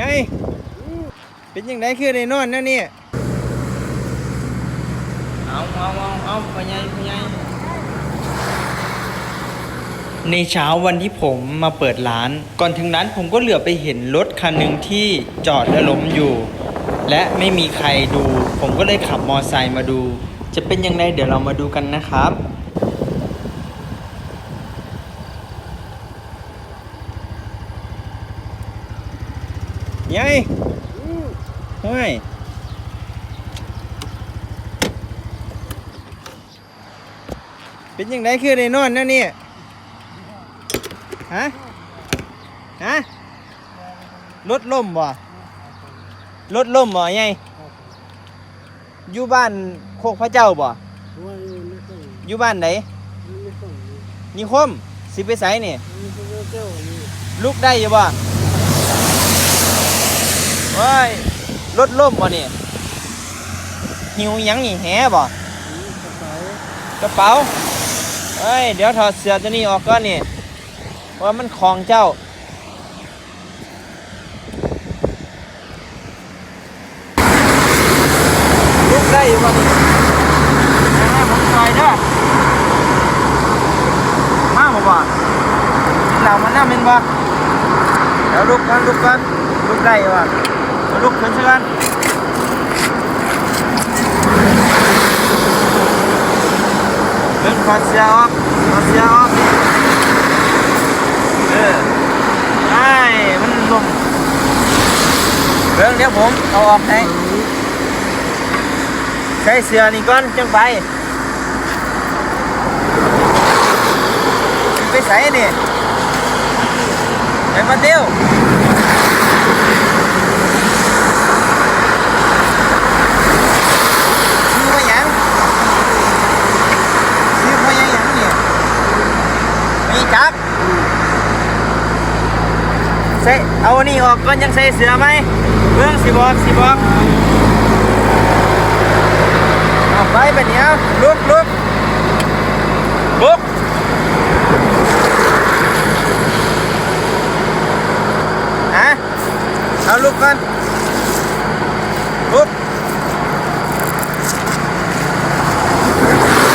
ยายเป็นยังไงคือได้นอนแนะเนี่ยเอาเอาเอาเอาไปยายไปยายในเช้าวันที่ผมมาเปิดร้าน ก่อนถึงร้านผมก็เหลือไปเห็นรถคันหนึ่งที่จอดและล้มอยู่ และไม่มีใครดู ผมก็เลยขับมอไซค์มาดู จะเป็นยังไงเดี๋ยวเรามาดูกันนะครับ ยายเฮ้ยเป็นยังไงคือได้นอนนะเนี่ฮะฮะรถล่มบ่รถล่มบ่ยายอยู่บ้านโคกพระเจ้าบ่อยู่บ้านไหนนิคมสิไปไสนี่ลุกได้อยู่บ่ เฮ้ยรถล่มบ่นี่หิวหยังนี่แหบ่กระเป๋าเฮ้ย เดี๋ยวถอดเสื้อตัวนี้ออกก่อนนี่เพราะว่ามันของเจ้า ลุกได้อยู่บ่นี่แม่ผมซอยเด้อมาบ่บ่กินเหล้ามันน้ำเป็นบ่เดี๋ยวลุกกันลุกกันลุกได้อยู่บ่เอา ลุกขึ้นซะกันเบิ่งถอเสื้อออกถอเสื้อออกเออไอ้มันลมเบิ่องเดี๋ยวผมเอาออกให้ใช้เสือนี่ก่อนจังไปไปใส่นี่ไปมาเตียวซื้อมาหยังซื้อมาหยังหยังนี่มีจัก ใส่เอาอันนี้ออกก่อนยังใส่เสือไหมเบื้องสิบอกสิบอก เอาไปแบบนี้ลุกลุกลุกฮะเอาลุกกันลุก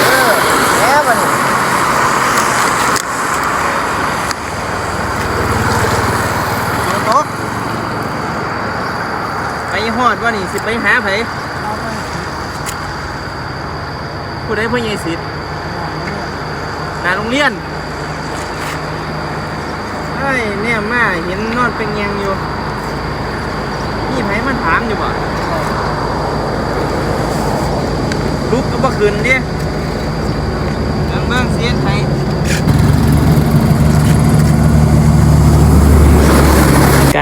เออแอบมานี่เอาตกไปหอดว่านี่ สิไปหาไผผู้ใดผู้ใหญ่สิทธิ์หนาโรงเรียนเอ้ยเนี่ยมาเห็นนอนเป็นแยงอยู่นี่ไผมันถามอยู่บ่ลุกก็บ่ขึ้นดิเบิ่งเบิ่งเสียนไผ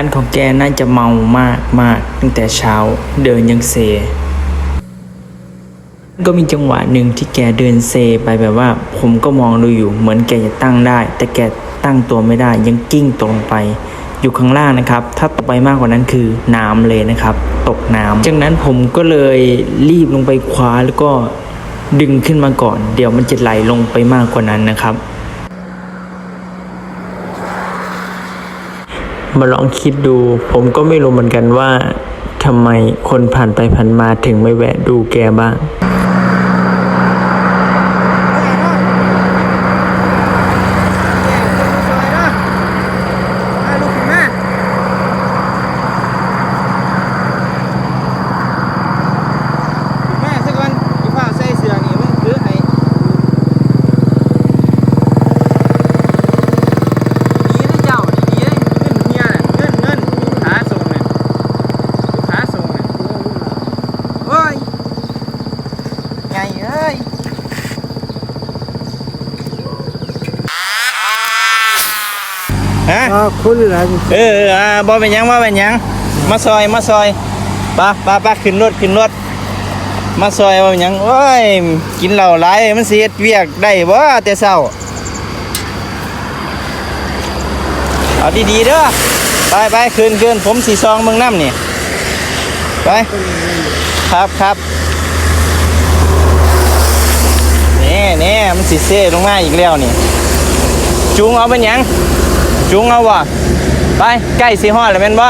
การของแกน่าจะเมามากมากตั้งแต่เช้าเดินยังเซ ก็มีจังหวะหนึ่งที่แกเดินเซไปแบบว่า ผมก็มองดูอยู่ เหมือนแกจะตั้งได้ แต่แกตั้งตัวไม่ได้ยังกิ้งตกลงไป อยู่ข้างล่างนะครับ ถ้าตกไปมากกว่านั้นคือน้ำเลยนะครับ ตกน้ำจากนั้นผมก็เลยรีบลงไปคว้าแล้วก็ดึงขึ้นมาก่อน เดี๋ยวมันจะไหลลงไปมากกว่านั้นนะครับ มาลองคิดดู ผมก็ไม่รู้เหมือนกันว่าทำไมคนผ่านไปผ่านมาถึงไม่แวะดูแกบ้าง แม่สักวันอีฟ้าใส่เสื้อนี่มันคือไอ้ดีนะเจ้าดีๆเงินเฮียน่ะเงินเงินขาส่งน่ะขาส่งน่ะโอ้ยใหญ่เอ้ย ฮะ อ่าคนอะไรเออเอออ่าบอเป็นหยังบอเป็นหยัง มาซอยมาซอยปะปะปะขึ้นรถขึ้นรถ มาซอยบอเป็นหยังโอ้ยกินเหล้าหลายมันเสียเวียกได้บ่แต่เช้าเอาดีๆเด้อไปไปขึ้นขึ้นผมสีซองเมืองน้ำนี่ไปครับครับแนี่นี่มันสีเซ่ลงมาอีกแล้วนี่จูงเอาเป็นหยัง จุงเอาวะไปใกล้สีห้อแล้วแม่นบ่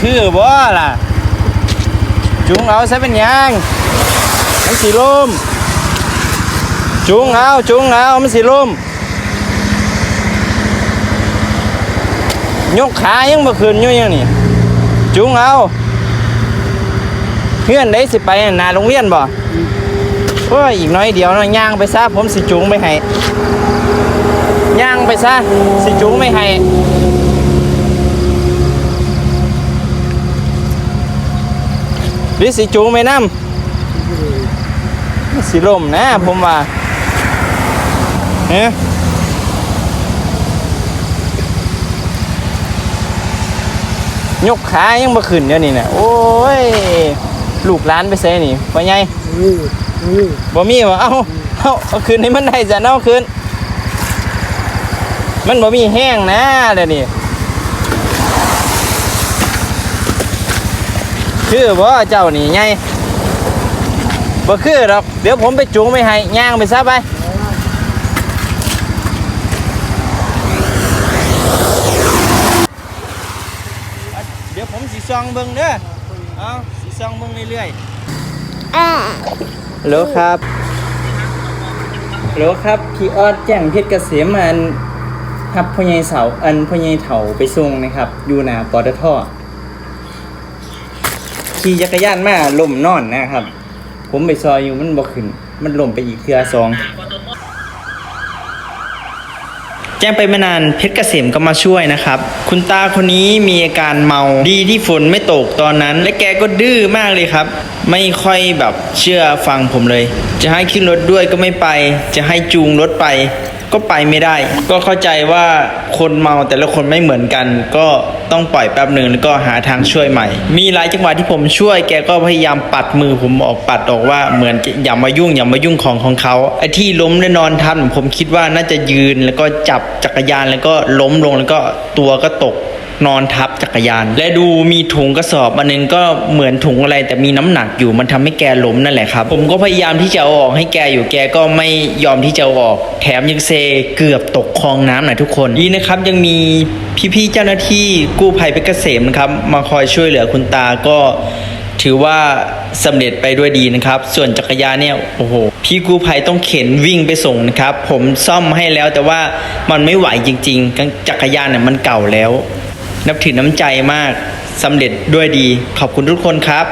คือบ่ล่ะ chúng nó sẽ bên nhang มันสิล่มจุงเอาจุงเอามันสิล่มยกขายังบ่ขึ้นอยู่ยังนี่จุงเอาเพื่อนได้สิไปนาโรงเรียนบ่โอ้ยอีกน้อยเดียวนะย่างไปซะผมสิจุงไปให้ย่างไปซะสิจุงไม่ให้หรือสิจูงไปน้ำ สิลมนะผมว่าเอ๊ะยกขายังบ่ขึ้นเดี๋ยวนี้นะโอ้ย ลูกหลานไปใส่นี่พ่อใหญ่นี่นี่บ่มีวะเอ้าเอ้าเอาคืนให้มันได้จะเอาคืนมันบ่มีแห้งนะเดี๋ยวนี้คือบ่เจ้านี่ไง บ่คือดอกเดี๋ยวผมไปจูงไปให้ย่างไปซะไปเดี๋ยวผมสิซองเบิ่งเด้อเอาสิซองเบิ่งเรื่อยๆอ่าฮัลโหลครับฮัลโหลครับพี่ออดแจ้งเพชรเกษมอันครับพ่อใหญ่เสาอันพ่อใหญ่เถาไปส่งนะครับ อยู่หน้าปตทขี่จักรยานมาล่มนอนนะครับ ผมไปซอยอยู่มันบ่ขึ้น มันล่มไปอีกเครือสองแจ้งไปไม่นานเพชรเกษมก็มาช่วยนะครับ คุณตาคนนี้มีอาการเมาดีที่ฝนไม่ตกตอนนั้น และแกก็ดื้อมากเลยครับ ไม่ค่อยแบบเชื่อฟังผมเลย จะให้ขึ้นรถด้วยก็ไม่ไป จะให้จูงรถไป ก็ไปไม่ได้ ก็เข้าใจว่าคนเมาแต่ละคนไม่เหมือนกัน ก็ต้องปล่อยแป๊บหนึ่งแล้วก็หาทางช่วยใหม่ มีหลายจังหวะที่ผมช่วยแกก็พยายามปัดมือผมออกปัดออกว่าเหมือนอย่ามายุ่งอย่ามายุ่งของของเขาไอ้ที่ล้มและนอนทับผมคิดว่าน่าจะยืนแล้วก็จับจักรยานแล้วก็ล้มลงแล้วก็ตัวก็ตก นอนทับจักรยาน และดูมีถุงกระสอบอันนึงก็เหมือนถุงอะไรแต่มีน้ำหนักอยู่มันทำให้แกล้มนั่นแหละครับ ผมก็พยายามที่จะเอาออกให้แกอยู่แกก็ไม่ยอมที่จะออก แถมยังเซเกือบตกคลองน้ำหน่อยทุกคนดีนะครับยังมีพี่ๆเจ้าหน้าที่กู้ภัยเพชรเกษมนะครับมาคอยช่วยเหลือคุณตาก็ถือว่าสำเร็จไปด้วยดีนะครับ ส่วนจักรยานเนี่ยโอ้โหพี่กู้ภัยต้องเข็นวิ่งไปส่งนะครับ ผมซ่อมให้แล้วแต่ว่ามันไม่ไหวจริง ๆ จักรยานเนี่ยมันเก่าแล้ว นับถือน้ำใจมากสำเร็จด้วยดี ขอบคุณทุกคนครับ